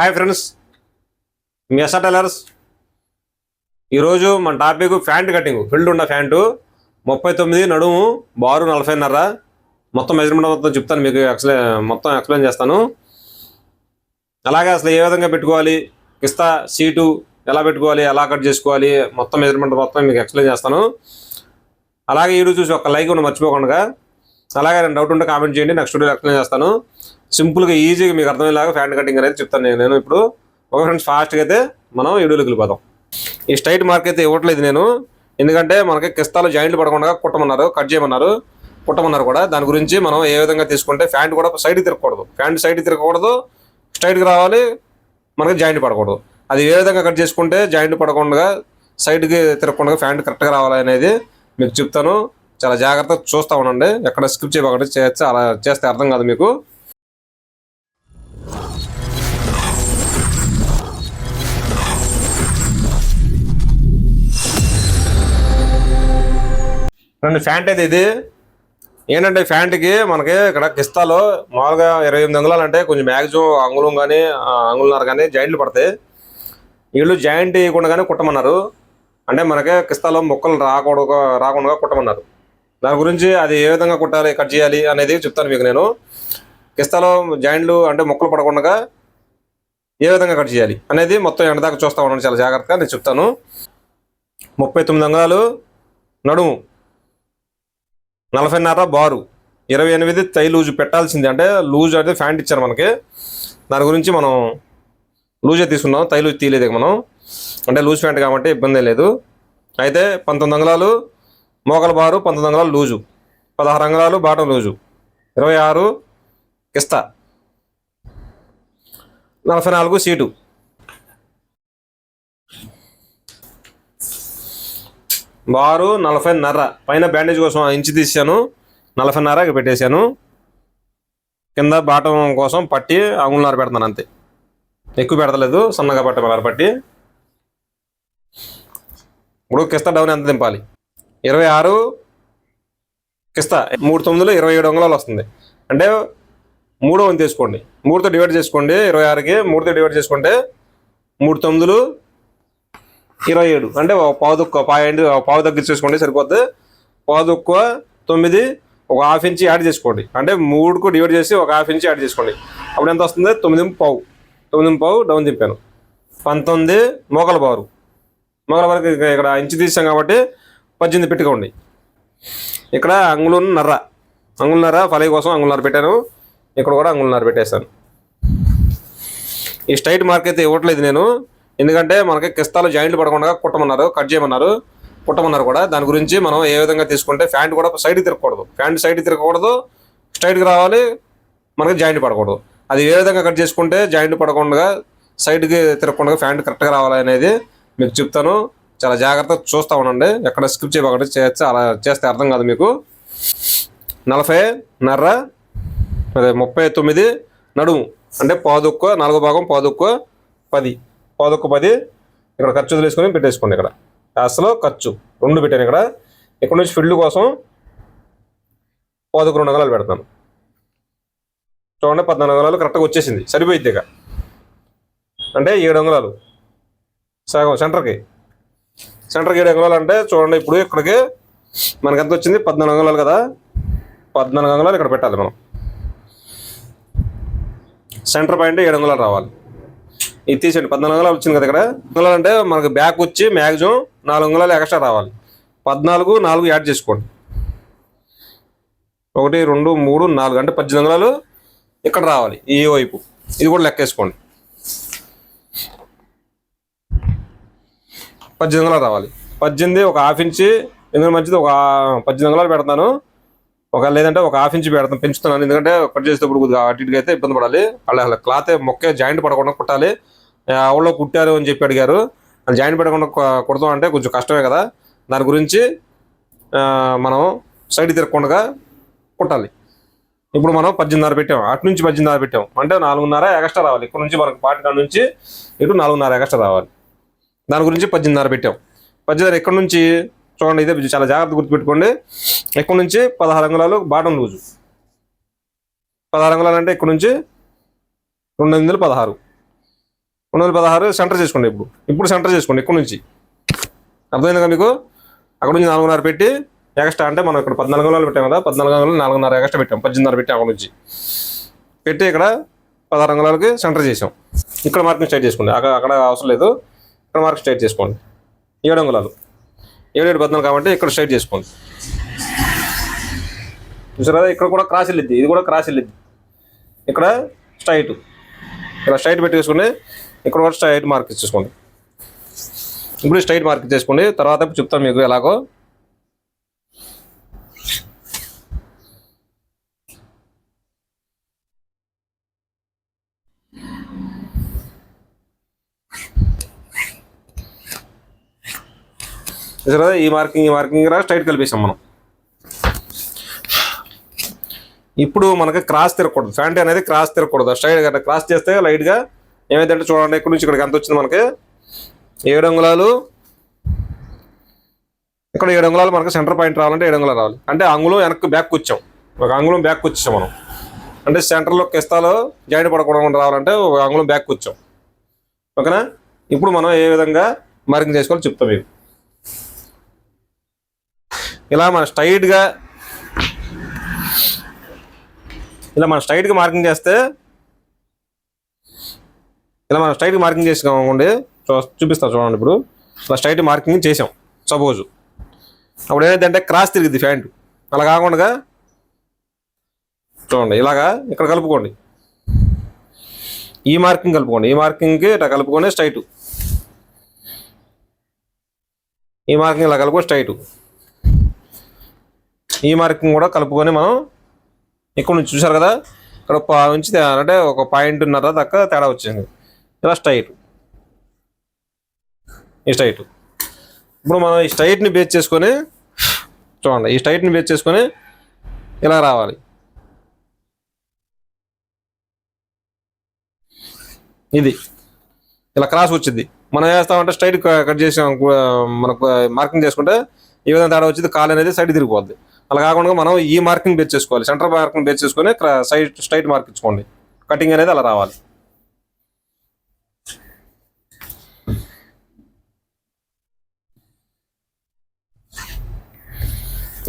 Hi friends మీ SR tailors. ఈరోజు మన టాపిక్ ప్యాంట్ కటింగ్. ఫిల్డ్ ఉన్న ప్యాంటు ముప్పై తొమ్మిది నడుము బారు నలభైన్నర. మొత్తం మెజర్మెంట్ మొత్తం చెప్తాను మీకు ఎక్స్ప్లెయిన్ మొత్తం ఎక్స్ప్లెయిన్ చేస్తాను. అలాగే అసలు ఏ విధంగా పెట్టుకోవాలి? కిస్తా సీటు ఎలా పెట్టుకోవాలి? ఎలా కట్ చేసుకోవాలి? మొత్తం మెజర్మెంట్ మొత్తం మీకు ఎక్స్ప్లెయిన్ చేస్తాను. అలాగే ఈరోజు చూసి ఒక లైక్ ఉన్న మర్చిపోకుండా. అలాగే నేను డౌట్ ఉంటే కామెంట్ చేయండి నెక్స్ట్ వీడియో ఎక్స్ప్లెయిన్ చేస్తాను. సింపుల్గా ఈజీగా మీకు అర్థమయ్యేలాగా ఫ్యాంట్ కటింగ్ అనేది చెప్తాను నేను. నేను ఇప్పుడు ఒక ఫ్రెండ్స్ ఫాస్ట్గా అయితే మనం వీడియోలోకి పోతాం ఈ స్ట్రైట్ మార్క్ అయితే ఇవ్వట్లేదు నేను. ఎందుకంటే మనకి కిస్తాలు జాయింట్లు పడకుండా కుట్టమన్నారు కట్ చేయమన్నారు కుట్టమన్నారు కూడా. దాని గురించి మనం ఏ విధంగా తీసుకుంటే ఫ్యాంట్ కూడా సైడ్కి తిరగకూడదు. ఫ్యాంట్ సైడ్కి తిరగకూడదు స్ట్రైట్కి రావాలి మనకి జాయింట్ పడకూడదు. అది ఏ విధంగా కట్ చేసుకుంటే జాయింట్ పడకుండా సైడ్కి తిరగకుండా ఫ్యాంట్ కరెక్ట్గా రావాలి అనేది మీకు చెప్తాను. చాలా జాగ్రత్తగా చూస్తూ ఉండండి. ఎక్కడ స్కిప్ చేయకుండా చేస్తే అలా చేస్తే అర్థం కాదు మీకు. రెండు ఫ్యాంట్ అయితే ఇది. ఏంటంటే ఫ్యాంట్కి మనకి ఇక్కడ కిస్తాలో మామూలుగా ఇరవై ఎనిమిది అంగుళాలు అంటే కొంచెం మ్యాక్సిమం అంగుళం కానీ అంగుళన్నర కానీ జాయింట్లు పడతాయి. వీళ్ళు జాయింట్ వేయకుండా కానీ కుట్టమన్నారు. అంటే మనకి కిస్తాలో మొక్కలు రాకూడదు రాకుండా కుట్టమన్నారు. దాని గురించి అది ఏ విధంగా కుట్టాలి కట్ చేయాలి అనేది చెప్తాను మీకు నేను. కిస్తాలో జాయింట్లు అంటే మొక్కలు పడకుండా ఏ విధంగా కట్ చేయాలి అనేది మొత్తం ఎండదాకా చూస్తా ఉన్నాను చాలా జాగ్రత్తగా నేను చెప్తాను. ముప్పై తొమ్మిది అంగుళాలు నడుము నలభైన్నర బారు. ఇరవై ఎనిమిది తై లూజు పెట్టాల్సింది. అంటే లూజ్ అయితే ఫ్యాంట్ ఇచ్చారు మనకి. దాని గురించి మనం లూజే తీసుకున్నాం తై లూజ్ తీయలేదు మనం. అంటే లూజ్ ప్యాంట్ కాబట్టి ఇబ్బంది లేదు. అయితే పంతొమ్మిది అంగుళాలు మోకల బారు పంతొమ్మిది అంగుళాలు లూజు. పదహారు అంగుళాలు బాటం లూజు. ఇరవై ఆరు కిస్తా నలభై నాలుగు సీటు. బారు నలభైన్నర పైన బ్యాండేజ్ కోసం ఆ ఇంచు తీసాను నలభైన్నర పెట్టేశాను. కింద బాటం కోసం పట్టి అంగుళన్నర పెడతాను అంతే. ఎక్కువ పెడతలేదు సన్నగా పట్టమన్నారు పట్టి. ఇప్పుడు కిస్తా డౌన్ ఎంత దింపాలి? ఇరవై ఆరు కిస్తా మూడు తొమ్మిదిలో ఇరవై ఏడు అంగుళాలు వస్తుంది. అంటే మూడో వంతు తీసుకోండి. మూడుతో డివైడ్ చేసుకోండి ఇరవై ఆరుకి మూడుతో డివైడ్ చేసుకుంటే మూడు తొమ్మిదిలు ఇరవై ఏడు. అంటే ఒక పావు తక్కువ పాయింట్ పావు తగ్గించేసుకోండి సరిపోద్ది. పావు తక్కువ తొమ్మిది ఒక హాఫ్ ఇంచ్ యాడ్ చేసుకోండి. అంటే మూడుకు డివైడ్ చేసి ఒక హాఫ్ ఇంచ్ యాడ్ చేసుకోండి. అప్పుడు ఎంత వస్తుంది? తొమ్మిది పావు. తొమ్మిది పావు డౌన్ దింపాను పంతొమ్మిది మోకల బారు. మోకల బారు ఇక్కడ ఇంచు తీసాం కాబట్టి పద్దెనిమిది పెట్టుకోండి. ఇక్కడ అంగుళన్నర అంగుళన్నర ఫలై కోసం అంగుళన్నర పెట్టాను. ఇక్కడ కూడా అంగుళన్నర పెట్టేశాను ఈ స్ట్రైట్ మార్క్ అయితే ఇవ్వట్లేదు నేను. ఎందుకంటే మనకి కిస్తాలు జాయింట్లు పడకుండా కుట్టమన్నారు కట్ చేయమన్నారు కుట్టమన్నారు కూడా. దాని గురించి మనం ఏ విధంగా తీసుకుంటే ఫ్యాంట్ కూడా సైడ్కి తిరగకూడదు. ఫ్యాంట్ సైడ్కి తిరగకూడదు స్ట్రైట్కి రావాలి మనకి జాయింట్ పడకూడదు. అది ఏ విధంగా కట్ చేసుకుంటే జాయింట్ పడకుండా సైడ్కి తిరగకుండా ఫ్యాంట్ కరెక్ట్గా రావాలి అనేది మీకు చెప్తాను. చాలా జాగ్రత్తగా చూస్తూ ఉండండి. ఎక్కడ స్కిప్ చేయకుండా చేస్తే అలా చేస్తే అర్థం కాదు మీకు. నలభై నర్ర అదే ముప్పై తొమ్మిది నడుము. అంటే పాదుక్క నాలుగో భాగం పాదుక్క పది. పాదొక్క పది. ఇక్కడ ఖర్చు తీసుకొని పెట్టేసుకోండి ఇక్కడ. అసలు ఖర్చు. రెండు పెట్టాను ఇక్కడ. ఇక్కడ నుంచి ఫీల్డ్ కోసం పాదొక రెండు అంగళాలు పెడతాను. చూడండి పద్నాలుగు అంగళాలు కరెక్ట్గా వచ్చేసింది. సరిపోయిద్ది ఇక. అంటే ఏడు అంగుళాలు. సగం సెంటర్కి. సెంటర్కి ఏడు అంగుళాలు అంటే చూడండి ఇప్పుడు ఇక్కడికి మనకి ఎంత వచ్చింది? పద్నాలుగు అంగుళాలు కదా. పద్నాలుగు అంగుళాలు ఇక్కడ పెట్టాలి మనం. సెంటర్ పాయింట్ ఏడు అంగుళాలు రావాలి. ఇది తీసేయండి. పద్నాలుగు అంగుళాలు వచ్చింది కదా ఇక్కడ. అంగుళాలు అంటే మనకి బ్యాక్ వచ్చి మ్యాక్సిమం నాలుగు అంగుళాలు ఎక్స్ట్రా రావాలి. పద్నాలుగు నాలుగు యాడ్ చేసుకోండి. ఒకటి రెండు మూడు నాలుగు అంటే పద్దెనిమిది అంగుళాలు ఇక్కడ రావాలి. ఈ వైపు. ఇది కూడా లెక్కేసుకోండి పద్దెనిమిది అంగుళాలు రావాలి. పద్దెనిమిది ఒక హాఫ్ ఇంచి ఎందుకంటే మంచిది ఒక పద్దెనిమిది అంగుళాలు పెడతాను. ఒక లేదంటే ఒక హాఫ్ ఇంచ్ పెడతాను పెంచుతున్నాను. ఎందుకంటే కట్ చేసేటప్పుడు కొద్దిగా అటు ఇటుకైతే ఇబ్బంది పడాలి. అలా క్లాత్ మొక్కే జాయింట్ పడకుండా కుట్టాలి. ఎవరో కుట్టారు అని చెప్పి అడిగారు. అది పెట్టకుండా కుడతాం అంటే కొంచెం కష్టమే కదా. దాని గురించి మనం సైడ్ తిరగకుండా కుట్టాలి. ఇప్పుడు మనం పద్దెనిమిదిన్నర పెట్టాం. అటు నుంచి పద్దెనిమిదిన్నర పెట్టాం. అంటే నాలుగున్నర ఎక్స్ట్రా రావాలి. ఇక్కడ నుంచి మనకు పాటి నుంచి ఇటు నాలుగున్నర ఎక్స్ట్రా రావాలి. దాని గురించి పద్దెనిమిదిన్నర పెట్టాం. పద్దెనిమిది ఇక్కడ నుంచి చూడండి ఇదే చాలా జాగ్రత్త గుర్తుపెట్టుకోండి. ఇక్కడ నుంచి? పదహారు అంగుళాలు బాటం లూజు. పదహారు అంగుళాలు అంటే ఇక్కడ నుంచి? రెండు వందలు పదహారు. రెండు వందల పదహారు సెంటర్ చేసుకోండి ఇప్పుడు. ఇప్పుడు సెంటర్ చేసుకోండి ఇక్కడ నుంచి. అర్థమైందిగా మీకు? అక్కడ నుంచి నాలుగున్నర పెట్టి ఎక్స్ట్రా అంటే మనం ఇక్కడ పద్నాలుగు వందలు పెట్టాం కదా పద్నాలుగు వందలు నాలుగున్నర ఎక్స్ట్రా పెట్టాం పద్దెనిమిదిన్నర పెట్టాం అక్కడ నుంచి. పెట్టి ఇక్కడ పదహారు అంగుళాలకి సెంటర్ చేసాం. ఇక్కడ మార్కింగ్ స్ట్రైట్ చేసుకోండి. అక్కడ అక్కడ అవసరం లేదు. ఇక్కడ మార్క్ స్ట్రైట్ చేసుకోండి. ఏడు అంగుళాలు. ఏడు ఏడు పద్నాలుగు కాబట్టి ఇక్కడ స్ట్రైట్ చేసుకోండి. చూసారా? ఇక్కడ కూడా క్రాస్ వెళ్ళిద్ది. ఇది కూడా క్రాస్ వెళ్ళిద్ది. ఇక్కడ స్ట్రైట్. ఇక్కడ స్ట్రైట్ పెట్టేసుకుని ఇక్కడ కూడా స్ట్రైట్ మార్క్ ఇచ్చేసుకోండి ఇప్పుడు స్ట్రైట్ మార్క్ చేసుకోండి తర్వాత చెప్తాను మీకు ఎలాగో. చూసారా ఈ మార్కింగ్ ఈ మార్కింగ్ రా స్ట్రైట్ కలిపేసాం మనం. ఇప్పుడు మనకి క్రాస్ తిరగకూడదు. ఫ్యాంటీ అనేది క్రాస్ తిరగకూడదు. స్ట్రైట్ క్రాస్ చేస్తే లైట్గా ఏమైందంటే చూడండి ఇక్కడ నుంచి ఇక్కడికి ఎంత వచ్చింది మనకి? ఏడు అంగుళాలు. ఇక్కడ ఏడు అంగుళాలు మనకి సెంటర్ పాయింట్ రావాలంటే ఏడు అంగుళాలు రావాలి. అంటే అంగుళం వెనక్కి బ్యాక్ వచ్చాం. ఒక అంగుళం బ్యాక్ వచ్చాం మనం. అంటే సెంటర్లో కిస్తాలో జాయింట్ పడకుండా రావాలంటే ఒక అంగుళం బ్యాక్ వచ్చాం. ఓకేనా? ఇప్పుడు మనం ఏ విధంగా మార్కింగ్ చేసుకోవాలో చెప్తాం మీకు. ఇలా మన స్ట్రైట్గా ఇలా మనం స్ట్రైట్గా మార్కింగ్ చేస్తే ఇలా మనం స్ట్రైట్ మార్కింగ్ చేసుకోండి చూపిస్తాం చూడండి ఇప్పుడు. ఇలా స్ట్రైట్ మార్కింగ్ చేసాం సపోజ్ అప్పుడు ఏమైందంటే క్రాస్ తిరిగిద్ది ప్యాంటు. అలా కాకుండా చూడండి ఇలాగా ఇక్కడ కలుపుకోండి. ఈ మార్కింగ్ కలుపుకోండి ఈ మార్కింగ్కి ఇట్లా కలుపుకొని స్ట్రైట్ ఈ మార్కింగ్ ఇలా కలుపుకొని స్ట్రైట్ ఈ మార్కింగ్ కూడా కలుపుకొని మనం ఇక్కడ నుంచి చూసారు కదా? ఇక్కడ నుంచి అంటే ఒక పాయింట్ ఉన్నర దాకా తేడా వచ్చింది. ఇలా స్ట్రైట్ ఈ స్ట్రైట్ ఇప్పుడు మనం ఈ స్ట్రైట్ని బేస్ చేసుకొని చూడండి ఈ స్ట్రైట్ని బేస్ చేసుకొని ఇలా రావాలి. ఇది. ఇలా క్రాస్ వచ్చింది. మనం వేస్తామంటే స్ట్రైట్ కట్ చేసి మనకు మార్కింగ్ చేసుకుంటే ఈ విధంగా తేడా వచ్చింది. కాలు అనేది సైడ్ తిరిగిపోద్ది. అలా కాకుండా మనం ఈ మార్కింగ్ బేస్ చేసుకోవాలి. సెంటర్ మార్కింగ్ బేస్ చేసుకొని సైడ్ స్ట్రైట్ మార్క్ ఇచ్చుకోండి. కటింగ్ అనేది అలా రావాలి.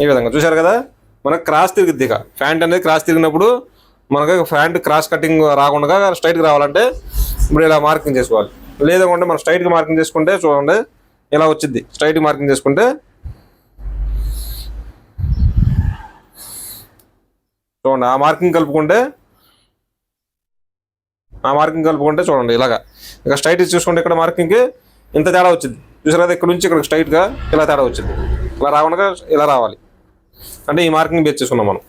ఈ విధంగా చూశారు కదా? మనకు క్రాస్ తిరిగిద్ది ఇక. ప్యాంట్ అనేది క్రాస్ తిరిగినప్పుడు మనకు ఫ్యాంట్ క్రాస్ కటింగ్ రాకుండా స్ట్రైట్గా రావాలంటే ఇప్పుడు ఇలా మార్కింగ్ చేసుకోవాలి. లేదనుకుంటే మనం స్ట్రైట్గా మార్కింగ్ చేసుకుంటే చూడండి ఇలా వచ్చింది స్ట్రైట్ మార్కింగ్ చేసుకుంటే చూడండి ఆ మార్కింగ్ కలుపుకుంటే ఆ మార్కింగ్ కలుపుకుంటే చూడండి ఇలాగా. ఇక స్ట్రైట్ చూసుకుంటే ఇక్కడ మార్కింగ్కి ఇంత తేడా వచ్చింది. చూసారు కదా ఇక్కడ నుంచి ఇక్కడ స్ట్రైట్గా ఇలా తేడా వచ్చింది. ఇలా రాకుండా ఇలా రావాలి. అంటే ఈ మార్కింగ్ బేస్ చేసుకున్నాం మనం.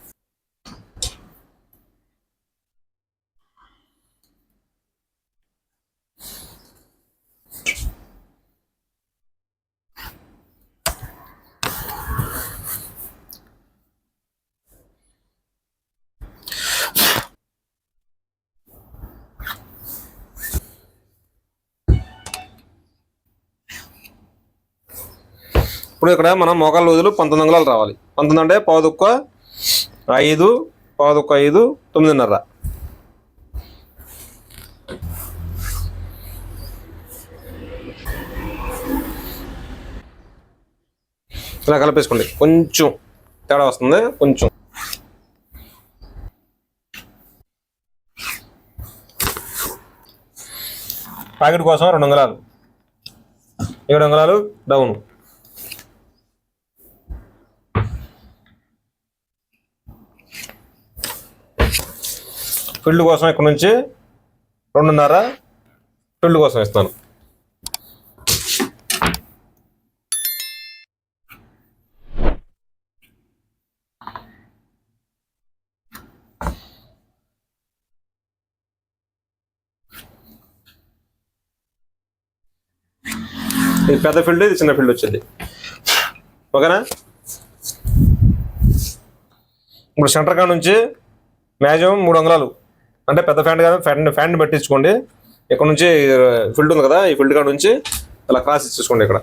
ఇప్పుడు ఇక్కడ మనం మోకాళ్ళ రోజులు పంతొమ్మిది అంగుళాలు రావాలి. పంతొమ్మిది అంటే పావుదుక్క ఐదు పావుదుక్క ఐదు తొమ్మిదిన్నర. ఇలా కలిపేసుకోండి. కొంచెం తేడా వస్తుంది. కొంచెం. ప్యాకెట్ కోసం రెండు అంగుళాలు. ఏడు అంగుళాలు? డౌను. ఫీల్డ్ కోసం ఇక్కడ నుంచి రెండున్నర ఫీల్డ్ కోసం ఇస్తాను. ఇది పెద్ద ఫీల్డ్ ఇది చిన్న ఫీల్డ్ వచ్చింది. ఓకేనా? ఇప్పుడు సెంటర్ కాడ నుంచి మ్యాక్సిమం మూడు అంగుళాలు అంటే పెద్ద ఫ్యాంట్ కాదు ఫ్యాన్ ఫ్యాన్ పెట్టించుకోండి. ఇక్కడ నుంచి ఫీల్డ్ ఉంది కదా ఈ ఫీల్డ్ కాడ నుంచి ఇలా క్రాస్ ఇచ్చేసుకోండి ఇక్కడ.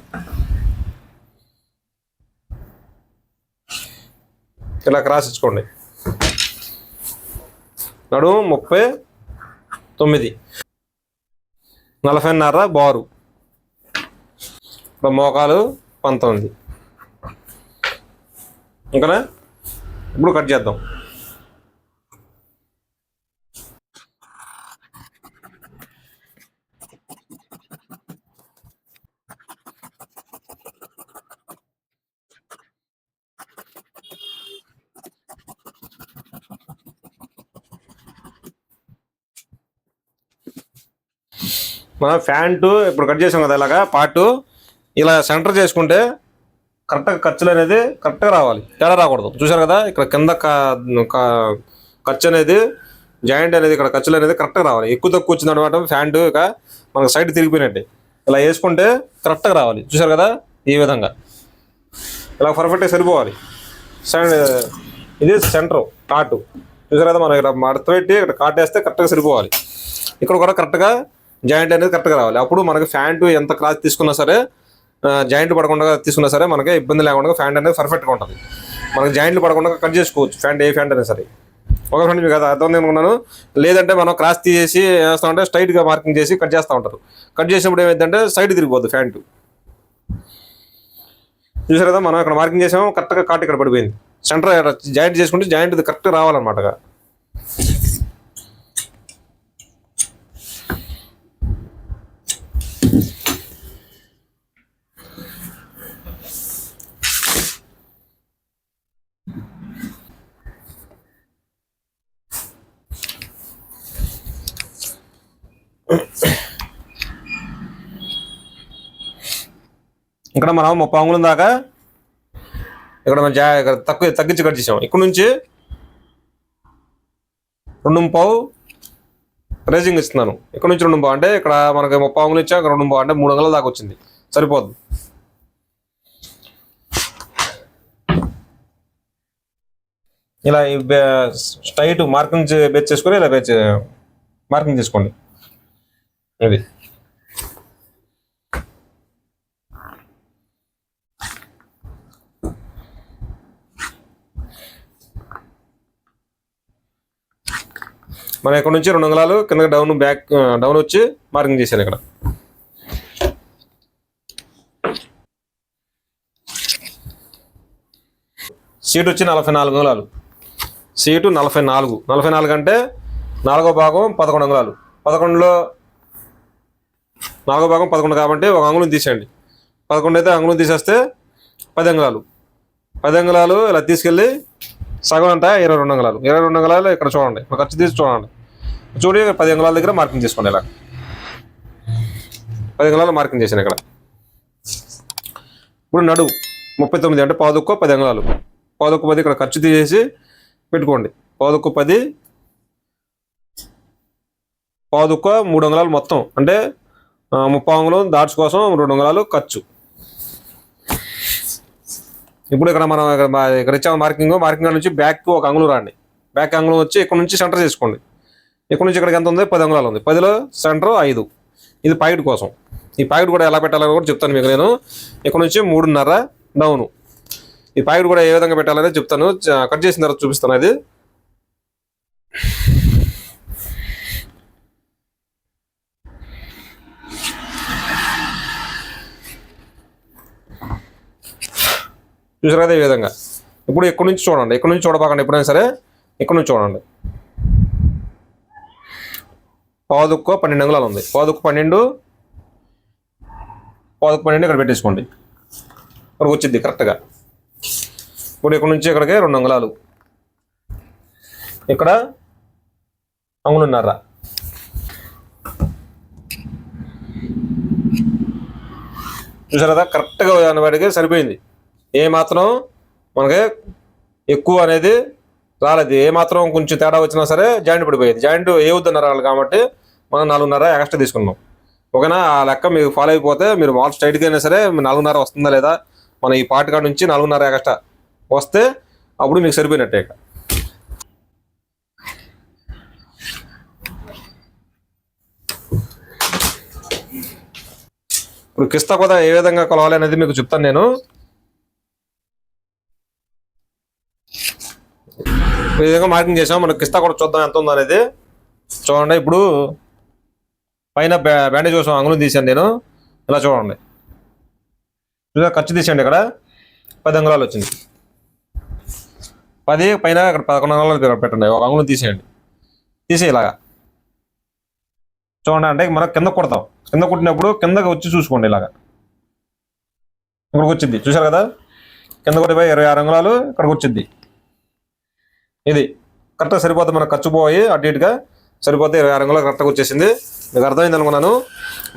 ఇలా క్రాస్ ఇచ్చుకోండి. నడుము ముప్పై తొమ్మిది. నలభైన్నర బారు. ఇప్పుడు మోకాలు పంతొమ్మిది. ఇంకనా? ఇప్పుడు కట్ చేద్దాం. మనం ఫ్యాంటు ఇప్పుడు కట్ చేసాం కదా ఇలాగా పాటు ఇలా సెంటర్ చేసుకుంటే కరెక్ట్గా ఖర్చులు అనేది కరెక్ట్గా రావాలి. తేడా రాకూడదు. చూసారు కదా ఇక్కడ కింద ఖర్చు అనేది జాయింట్ అనేది ఇక్కడ ఖర్చులు అనేది కరెక్ట్గా రావాలి. ఎక్కువ తక్కువ వచ్చింది అనమాట ఫ్యాంటు ఇక మనకు సైడ్ తిరిగిపోయినట్టే. ఇలా వేసుకుంటే కరెక్ట్గా రావాలి. చూసారు కదా ఈ విధంగా. ఇలా పర్ఫెక్ట్గా సరిపోవాలి. ఇది సెంటర్ కాటు చూసారు కదా మనం ఇక్కడ మడత పెట్టి ఇక్కడ కాట్ వేస్తే కరెక్ట్గా సరిపోవాలి. ఇక్కడ కూడా కరెక్ట్గా జాయింట్ అనేది కరెక్ట్గా రావాలి. అప్పుడు మనకి ఫ్యాంట్ ఎంత క్లాత్ తీసుకున్నా సరే జాయింట్ పడకుండా తీసుకున్నా సరే మనకి ఇబ్బంది లేకుండా ఫ్యాంట్ అనేది పర్ఫెక్ట్గా ఉంటుంది. మనకి జాయింట్లు పడకుండా కట్ చేసుకోవచ్చు. ఫ్యాంట్ ఏ ఫ్యాంట్ అయినా సరే. ఒక ఫ్రెండ్ మీకు కదా అర్థం అనుకున్నాను లేదంటే మనం క్రాస్ తీసేసి వేస్తామంటే స్ట్రైట్గా మార్కింగ్ చేసి కట్ చేస్తూ ఉంటారు. కట్ చేసినప్పుడు ఏమైందంటే సైడ్ తిరిగిపోద్ది ఫ్యాంట్ చూసారు కదా మనం ఇక్కడ మార్కింగ్ చేసాము కరెక్ట్గా కాట్ ఇక్కడ పడిపోయింది. సెంటర్ జాయింట్ చేసుకుంటే జాయింట్ కరెక్ట్గా రావాలన్నమాట. ఇక్కడ మనం ముప్పై అంగుళం దాకా ఇక్కడ మనం జా ఇక్కడ తక్కువ తగ్గించి కట్ చేసాం. ఇక్కడ నుంచి రెండు పావు రేజింగ్ ఇస్తున్నాను. ఇక్కడ నుంచి రెండు పావు. అంటే ఇక్కడ మనకి ముప్పై అంగులు ఇచ్చా రెండు పావు. అంటే మూడు వందల దాకా వచ్చింది. సరిపోదు ఇలా స్ట్రైట్ మార్కింగ్ చే- బేస్ చేసుకొని ఇలా బేస్ మార్కింగ్ చేసుకోండి. అది మనం ఇక్కడ నుంచి రెండు అంగుళాలు కింద డౌన్ బ్యాక్ డౌన్ వచ్చి మార్కింగ్ చేశాను ఇక్కడ. సీట్ వచ్చి నలభై నాలుగు అంగుళాలు. సీటు నలభై నాలుగు. నలభై నాలుగు అంటే నాలుగో భాగం పదకొండు అంగుళాలు. పదకొండులో నాలుగో భాగం పదకొండు కాబట్టి ఒక అంగుళం తీసేయండి. పదకొండు అయితే అంగుళం తీసేస్తే పది అంగుళాలు. పది అంగుళాలు ఇలా తీసుకెళ్ళి సగం అంతా ఇరవై రెండు అంగళాలు. ఇరవై రెండు అంగళాలు ఇక్కడ చూడండి. ఖర్చు తీసి చూడండి. చూడి పది అంగుళాల దగ్గర మార్కింగ్ చేసుకోండి ఇలా. పది అంగుళాలు మార్కింగ్ చేశాను ఇక్కడ. ఇప్పుడు నడువు ముప్పై తొమ్మిది అంటే పాదుక్కో పది అంగుళాలు. పాదుక్కు పది ఇక్కడ ఖర్చు తీసేసి పెట్టుకోండి. పాదుక్కు పది పాదుక్కో మూడు అంగళాలు మొత్తం. అంటే ముప్పై అంగుళం దాట్స్ కోసం రెండు అంగళాలు ఖర్చు. ఇప్పుడు ఇక్కడ మనం ఇక్కడ ఇక్కడ ఇచ్చాము మార్కింగ్ మార్కింగ్ నుంచి బ్యాక్ ఒక అంగుళం రాండి. బ్యాక్ అంగుళం వచ్చి ఇక్కడ నుంచి సెంటర్ చేసుకోండి. ఇక్కడ నుంచి ఇక్కడికి ఎంత ఉంది? పది అంగుళాలు ఉంది. పదిలో సెంటర్ ఐదు. ఇది పాకెట్ కోసం. ఈ పాకెట్ కూడా ఎలా పెట్టాలని కూడా చెప్తాను మీకు నేను. ఇక్కడ నుంచి మూడున్నర డౌను ఈ పాకెట్ కూడా ఏ విధంగా పెట్టాలనేది చెప్తాను. కట్ చేసిన తర్వాత చూపిస్తాను అది. చూసారు కదా ఈ విధంగా? ఇప్పుడు ఇక్కడ నుంచి చూడండి ఇక్కడ నుంచి చూడబాకండి ఎప్పుడైనా సరే? ఇక్కడ నుంచి చూడండి. పాదుక్కో పన్నెండు అంగుళాలు ఉంది. పాదుక్కు పన్నెండు పాదుకు పన్నెండు ఇక్కడ పెట్టేసుకోండి. ఇక్కడికి వచ్చింది కరెక్ట్గా ఇప్పుడు ఇక్కడ నుంచి ఇక్కడికి? రెండు అంగుళాలు. ఇక్కడ అంగుళన్నర. చూసారు కదా? కరెక్ట్గా వాడికి సరిపోయింది. ఏ మాత్రం మనకి ఎక్కువ అనేది రాలేదు. ఏ మాత్రం కొంచెం తేడా వచ్చినా సరే జాయింట్ పడిపోయేది. జాయింట్ ఏ వద్దన్నారు వాళ్ళు కాబట్టి మనం నాలుగున్నర ఎక్స్ట్రా తీసుకున్నాం. ఓకేనా? ఆ లెక్క మీకు ఫాలో అయిపోతే మీరు మాల్ స్ట్రైట్గా అయినా సరే నాలుగున్నర వస్తుందా లేదా? మన ఈ పార్ట్ కాడ నుంచి నాలుగున్నర ఎక్స్ట్రా వస్తే అప్పుడు మీకు సరిపోయినట్టే ఇక. ఇప్పుడు కిస్తా కూడా ఏ విధంగా కొలవాలి అనేది మీకు చెప్తాను నేను. ఈ విధంగా మార్కింగ్ చేసాం మనకి కిస్తా కూడా చూద్దాం ఎంత ఉందో అనేది. చూడండి ఇప్పుడు పైన బ్యాండేజ్ కోసం అంగుళం తీసాను నేను. ఇలా చూడండి. చూసారా ఖర్చు తీసేయండి ఇక్కడ. పది అంగుళాలు వచ్చింది. పది పైన ఇక్కడ పదకొండు అంగుళాలు పెట్టండి. ఒక అంగుళం తీసేయండి. తీసి ఇలాగా. చూడండి అంటే మనం కింద కుడతాం. కింద కుట్టినప్పుడు కిందకి వచ్చి చూసుకోండి ఇలాగా. ఇక్కడికి వచ్చింది. చూసారు కదా? కింద కొట్టిపోయి ఇరవై ఆరు అంగుళాలు ఇక్కడికి వచ్చింది. ఇది కరెక్ట్గా సరిపోతుంది మన ఖర్చు పోయి అటు ఇటుగా సరిపోతే ఇరవై ఆరు అంగుళాలు కరెక్ట్గా వచ్చేసింది. మీకు అర్థమైంది అనుకున్నాను.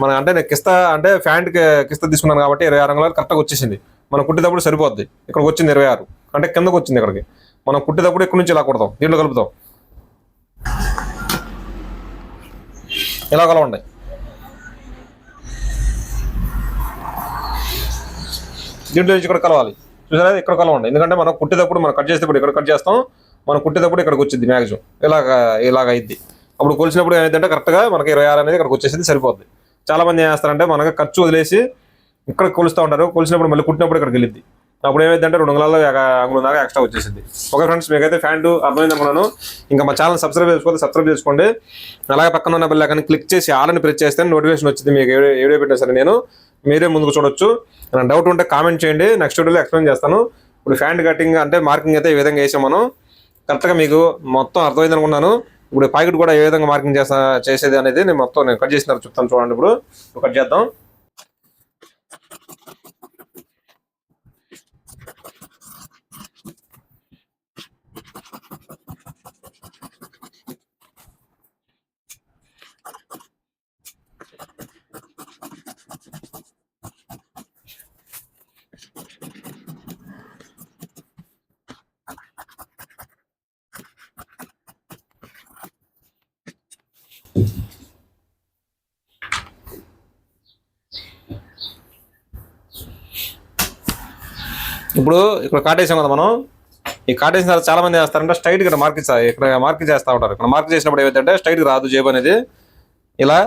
మన అంటే నేను కిస్తా అంటే ఫ్యాంట్కి కిస్తా తీసుకున్నాను కాబట్టి ఇరవై ఆరు అంగుళాలు కరెక్ట్గా వచ్చేసింది. మనం కుట్టేటప్పుడు సరిపోద్ది. ఇక్కడికి వచ్చింది ఇరవై ఆరు. అంటే కిందకు వచ్చింది ఇక్కడికి. మనం కుట్టేటప్పుడు ఇక్కడ నుంచి ఇలా కుడతాం. దీంట్లో కలుపుతాం. ఇలా కలవండి. దీంట్లో నుంచి ఇక్కడ కలవాలి. చూసారా? ఇక్కడ కలవండి. ఎందుకంటే మనం కుట్టేటప్పుడు మనం కట్ చేసేటప్పుడు ఇక్కడ కట్ చేస్తాం. మనం కుట్టేటప్పుడు ఇక్కడికి వచ్చింది మ్యాక్సిమం. ఇలాగ ఇలాగ అయింది. అప్పుడు కొలిచినప్పుడు ఏమైందంటే కరెక్ట్గా మనకి ఇరవై ఆరు అనేది ఇక్కడికి వచ్చేసింది సరిపోద్ది. చాలామంది ఏం చేస్తారంటే మనకి ఖర్చు వదిలేసి ఇక్కడ కొలుస్తూ ఉంటారు. కొలిచినప్పుడు మళ్ళీ కుట్టినప్పుడు ఇక్కడికి వెళ్ళింది అప్పుడు ఏమైందంటే రెండు వందల అంగుళం దాకా ఎక్స్ట్రా వచ్చేసింది. ఓకే ఫ్రెండ్స్ మీకైతే ఫ్యాంటు అర్థమైంది అనుకున్నాను. ఇంకా మా ఛానల్ సబ్స్క్రైబ్ చేసుకోండి సబ్స్క్రైబ్ చేసుకోండి. అలాగే పక్కన ఉన్న బెల్ కానీ క్లిక్ చేసి ఆలని ప్రెస్ చేస్తే నోటిఫికేషన్ వచ్చింది మీకు. ఏ ఏడో వీడియో సరే నేను. మీరే ముందుకు చూడొచ్చు. నా డౌట్ ఉంటే కామెంట్ చేయండి. నెక్స్ట్ వీడియోలో ఎక్స్ప్లెయిన్ చేస్తాను. ఇప్పుడు ఫ్యాంట్ కటింగ్ అంటే మార్కింగ్ అయితే ఈ విధంగా వేసాం మనం. కరెక్ట్గా మీకు మొత్తం అర్థమైంది అనుకున్నాను. ఇప్పుడు ప్యాకెట్ కూడా ఏ విధంగా మార్కింగ్ చేసా చేసేది అనేది నేను మొత్తం నేను కట్ చేసినారు చెప్తాను చూడండి ఇప్పుడు. కట్ చేద్దాం. ఇప్పుడు ఇక్కడ కాటేసాం కదా మనం. ఈ కాటేసిన తర్వాత చాలా మంది చేస్తారంటే స్ట్రైట్ ఇక్కడ మార్క్ ఇస్తారు ఇక్కడ మార్క్ చేస్తూ ఉంటారు. ఇక్కడ మార్క్ చేసినప్పుడు ఏమైతే స్ట్రైట్ రాదు జేబు అనేది. ఇలా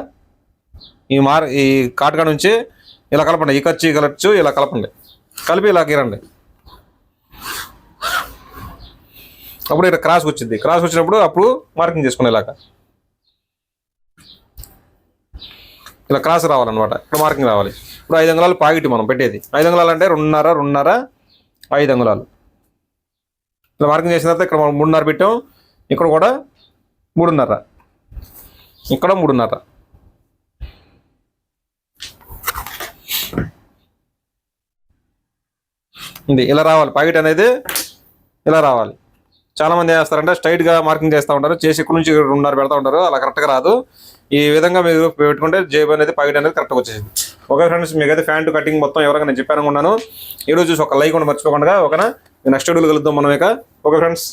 ఈ మార్ ఈ కాటకా నుంచి ఇలా కలపండి. ఈ ఖర్చు ఈ ఖర్చు ఇలా కలపండి. కలిపి ఇలా గీరండి. అప్పుడు ఇక్కడ క్రాస్ వచ్చింది. క్రాస్ వచ్చినప్పుడు అప్పుడు మార్కింగ్ చేసుకుని ఇలాగ ఇలా క్రాస్ రావాలన్నమాట. ఇక్కడ మార్కింగ్ రావాలి. ఇప్పుడు ఐదు అంగుళాలు పాకెట్ మనం పెట్టేది. ఐదు అంగుళాలు అంటే రెండున్నర రెండున్నర ఐదు అంగుళాలు. ఇలా మార్కింగ్ చేసిన తర్వాత ఇక్కడ మనం మూడున్నర పెట్టాం. ఇక్కడ కూడా మూడున్నర. ఇక్కడ మూడున్నర. ఇది ఇలా రావాలి. పాకెట్ అనేది ఇలా రావాలి. చాలామంది ఏం చేస్తారంటే స్ట్రైట్గా మార్కింగ్ చేస్తూ ఉంటారు. చేసి ఇక్కడ నుంచి రెండున్నర పెడతా ఉంటారు. అలా కరెక్ట్గా రాదు. ఈ విధంగా మీరు పెట్టుకుంటే జేబు అనేది పాకెట్ అనేది కరెక్ట్గా వచ్చేసింది. ఓకే ఫ్రెండ్స్ మీకైతే ప్యాంటు కటింగ్ మొత్తం ఎవరైనా నేను చెప్పాను అనుకున్నాను. ఈరోజు చూసి ఒక లైక్ కూడా మర్చిపోకుండా ఒకన నెక్స్ట్ వీడియో కలుద్దాం మనం ఇక. Okay friends.